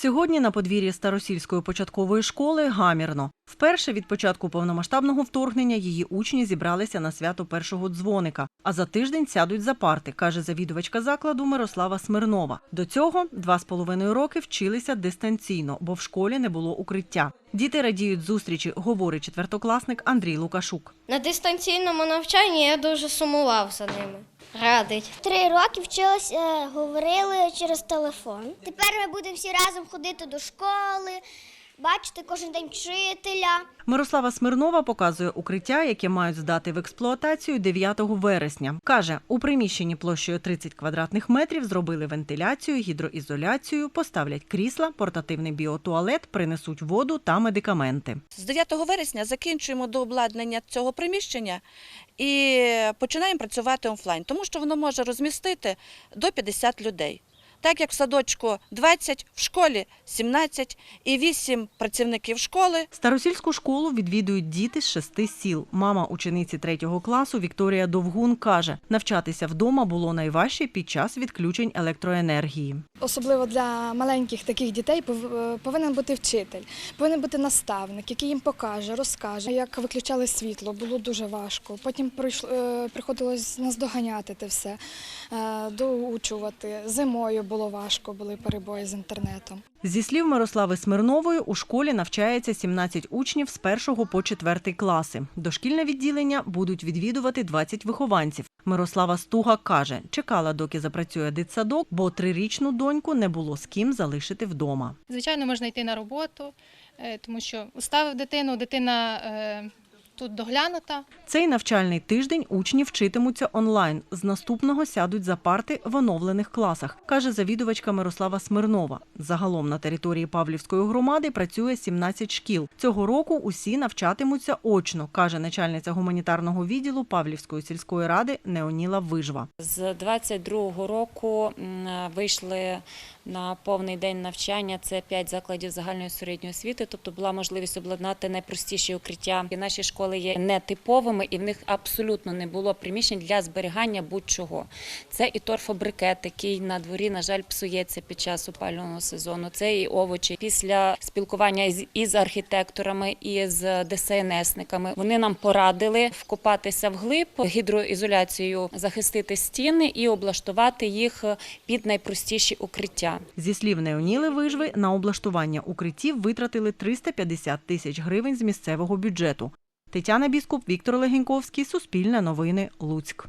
Сьогодні на подвір'ї Старосільської початкової школи гамірно. Вперше від початку повномасштабного вторгнення її учні зібралися на свято першого дзвоника, а за тиждень сядуть за парти, каже завідувачка закладу Мирослава Смирнова. До цього два з половиною роки вчилися дистанційно, бо в школі не було укриття. Діти радіють зустрічі, говорить четвертокласник Андрій Лукашук. На дистанційному навчанні я дуже сумував за ними. Радить. Три роки вчилася, говорили через телефон. Тепер ми будемо всі разом ходити до школи, бачити кожен день вчителя. Мирослава Смирнова показує укриття, яке мають здати в експлуатацію 9 вересня. Каже, у приміщенні площею 30 квадратних метрів зробили вентиляцію, гідроізоляцію, поставлять крісла, портативний біотуалет, принесуть воду та медикаменти. З 9 вересня закінчуємо до обладнання цього приміщення і починаємо працювати офлайн, тому що воно може розмістити до 50 людей. Так як в садочку 20, в школі 17 і 8 працівників школи. Старосільську школу відвідують діти з шести сіл. Мама учениці третього класу Вікторія Довгун каже, навчатися вдома було найважче під час відключень електроенергії. Особливо для маленьких таких дітей е, повинен бути вчитель, повинен бути наставник, який їм покаже, розкаже. Як виключали світло, було дуже важко. Потім прийшло- е, приходилось наздоганяти те все, е, доучувати. Зимою було важко, були перебої з інтернетом. Зі слів Мирослави Смирнової, у школі навчається 17 учнів з першого по четвертий класи. Дошкільне відділення будуть відвідувати 20 вихованців. Мирослава Стуга каже, чекала, доки запрацює дитсадок, бо трирічну доньку не було з ким залишити вдома. Звичайно, можна йти на роботу, е, тому що уставив дитину, дитина е, тут доглянута. Цей навчальний тиждень учні вчитимуться онлайн. З наступного сядуть за парти в оновлених класах, каже завідувачка Мирослава Смирнова. Загалом на території Павлівської громади працює 17 шкіл. Цього року усі навчатимуться очно, каже начальниця гуманітарного відділу Павлівської сільської ради Неоніла Вижва. З 22-го року вийшли на повний день навчання. Це 5 закладів загальної середньої освіти. Тобто була можливість обладнати найпростіші укриття. І наші школи є нетиповими, і в них абсолютно не було приміщень для зберігання будь-чого. Це і торфобрикет, який на дворі, на жаль, псується під час опалювального сезону. Це і овочі. Після спілкування із архітекторами і з ДСНСниками вони нам порадили вкопатися вглиб, гідроізоляцією захистити стіни і облаштувати їх під найпростіші укриття. Зі слів Неоніли Вижви, на облаштування укриттів витратили 350 тисяч гривень з місцевого бюджету. Тетяна Біскуп, Віктор Легеньковський, Суспільне новини, Луцьк.